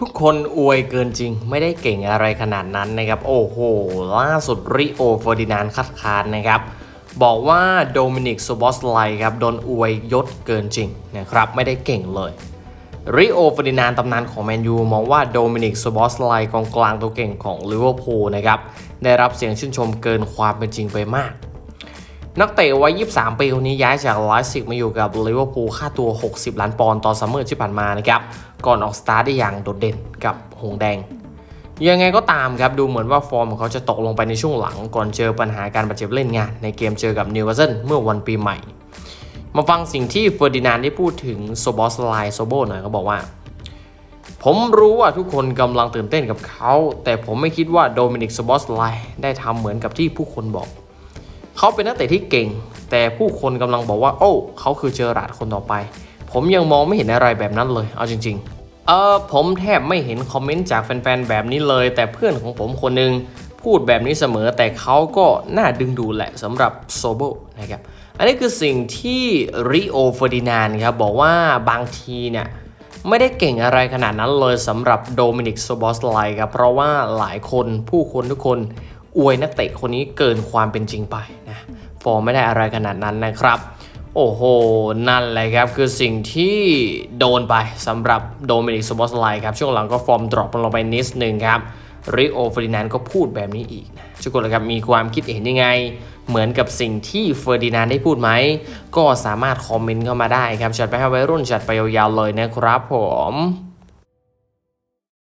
ทุกคนอวยเกินจริง ไม่ได้เก่งอะไรขนาดนั้นนะครับ โอ้โห ล่าสุดริโอเฟอร์ดินานคัดค้านนะครับ บอกว่าโดมินิกโซบอสไลครับโดนอวยยศเกินจริงนะครับ ไม่ได้เก่งเลยริโอเฟอร์ดินานตำนานของแมนยูมองว่าโดมินิกโซบอสไลกองกลางตัวเก่งของลิเวอร์พูลนะครับ ได้รับเสียงชื่นชมเกินความเป็นจริงไปมาก นักเตะวัย 23 ปีคนนี้ย้ายจากไลฟ์ซิกมาอยู่กับลิเวอร์พูลค่าตัว 60 ล้านปอนด์ตอนซัมเมอร์ที่ผ่านมานะครับ ก่อนออกสตาร์ทได้อย่างโดดเด่นกับหงแดง ยังไงก็ตามครับ ดูเหมือนว่าฟอร์มของเขาจะตกลงไปในช่วงหลัง ก่อนเจอปัญหาการบาดเจ็บเล่นงาน ในเกมเจอกับนิวคาสเซิลเมื่อวันปีใหม่ มาฟังสิ่งที่เฟอร์ดินานได้พูดถึงโซบอสไลโซโบหน่อยเขาบอกว่าผมรู้ว่าทุกคนกำลังตื่นเต้นกับเขา แต่ผมไม่คิดว่าโดมินิกโซบอสไลได้ทำเหมือนกับที่ผู้คนบอก เขาเป็นนักเตะที่เก่ง แต่ผู้คนกำลังบอกว่า โอ้เขาคือเจอราร์ดคนต่อไป ผมยังมองไม่เห็นอะไรแบบนั้นเลย เอาจริง ๆ เออผมแทบไม่เห็นคอมเมนต์จากแฟนๆแบบนี้เลย แต่เพื่อนของผมคนหนึงพูดแบบนี้เสมอแต่เขาก็น่าดึงดูดแหละสำหรับโซโบนะครับ อันนี้คือสิ่งที่ริโอเฟอร์ดินานครับบอกว่าบางทีเนี่ยไม่ได้เก่งอะไรขนาดนั้นเลยสำหรับโดมินิกโซบอสไลครับเพราะว่าหลายคนผู้คนทุกคน อวยนักเตะคนนี้เกินความเป็นจริงไปนะฟอร์มไม่ได้อะไรขนาดนั้นนะครับ โอ้โห นั่นแหละครับ คือสิ่งที่โดนไปสำหรับโดมินิกโซบอสไลครับ ช่วงหลังก็ฟอร์มดรอปลงไปนิดนึงครับริโอเฟอร์ดินานก็พูดแบบนี้อีกนะทุกคนละครับมีความคิดเห็นยังไง เหมือนกับสิ่งที่เฟอร์ดินานได้พูดไหม ก็สามารถคอมเมนต์เข้ามาได้ครับจัดไปให้ไวรุ่นจัดไปยาวๆเลยนะครับผม